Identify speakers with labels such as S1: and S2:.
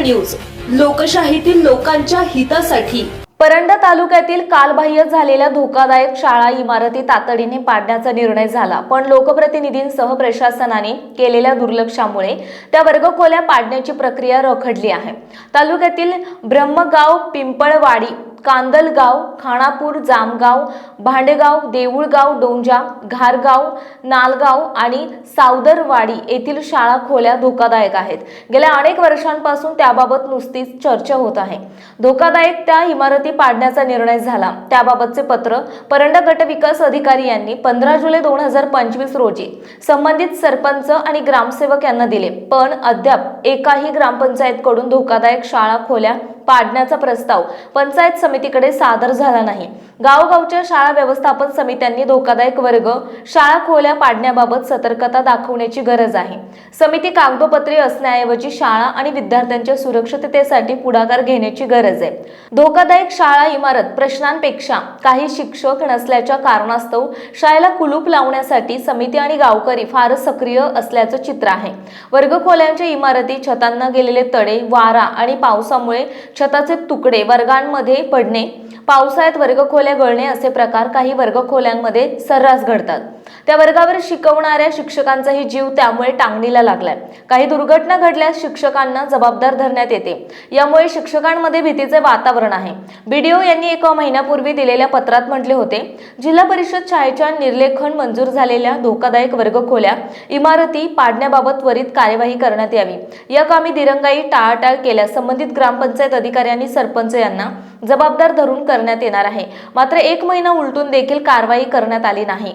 S1: News. लोकशाहीतील लोकांच्या हितासाठी.
S2: परंडा तालुक्यातील कालबाह्य झालेल्या धोकादायक शाळा इमारती तातडीने पाडण्याचा निर्णय झाला पण लोकप्रतिनिधींसह प्रशासनाने केलेल्या दुर्लक्षामुळे त्या वर्गखोल्या पाडण्याची प्रक्रिया रखडली आहे. तालुक्यातील ब्रह्मगाव पिंपळवाडी कांदलगाव खानापूर जामगाव भांडेगाव देऊळगाव डोंजा घारगाव नालगाव आणि सावदरवाडी येथील शाळा खोल्या धोकादायक आहेत. गेल्या अनेक वर्षांपासून त्याबाबत नुसतीच चर्चा होत आहे. धोकादायक त्या इमारती पाडण्याचा निर्णय झाला. त्याबाबतचे पत्र परंडा गटविकास अधिकारी यांनी पंधरा जुलै दोन हजार पंचवीस रोजी संबंधित सरपंच आणि ग्रामसेवक यांना दिले. पण अद्याप एकाही ग्रामपंचायतकडून धोकादायक शाळा खोल्या पाडण्याचा प्रस्ताव पंचायत समितीकडे सादर झाला नाही. गावगावच्या शाळा व्यवस्थापन समित्यांनी धोकादायक वर्ग शाळा खोल्या पाडण्याबाबत सतर्कता दाखवण्याची गरज आहे. समिती कागदोपत्री असण्याऐवजी शाळा आणि विद्यार्थ्यांच्या सुरक्षिततेसाठी पुढाकार घेण्याची गरज आहे. धोकादायक शाळा इमारत प्रश्नांपेक्षा काही शिक्षक नसल्याच्या कारणास्तव शाळेला कुलूप लावण्यासाठी समिती आणि गावकरी फारच सक्रिय असल्याचं चित्र आहे. वर्गखोल्यांच्या इमारती छतांना गेलेले तडे वारा आणि पावसामुळे छताचे तुकडे वर्गांमध्ये पडणे पावसाळ्यात वर्गखोल्या गळणे असे प्रकार काही वर्गखोल्यांमध्ये सर्रास घडतात. त्या वर्गावर शिकवणाऱ्या शिक्षकांचाही जीव त्यामुळे टांगणीला लागलाय. काही दुर्घटना घडल्यास शिक्षकांना जबाबदार धरण्यात येते. यामुळे शिक्षकांमध्ये भीतीचे वातावरण आहे. बीडीओ यांनी एका महिन्यापूर्वी दिलेल्या पत्रात म्हटले होते जिल्हा परिषद शाळेच्या निर्लेखन मंजूर झालेल्या धोकादायक वर्गखोल्या इमारती पाडण्याबाबत त्वरित कार्यवाही करण्यात यावी. या कामी दिरंगाई टाळाटाळ केल्यास संबंधित ग्रामपंचायत अधिकाऱ्यांनी सरपंच यांना जबाबदार धरून करण्यात येणार आहे. मात्र एक महिना उलटून देखील कारवाई करण्यात आली नाही.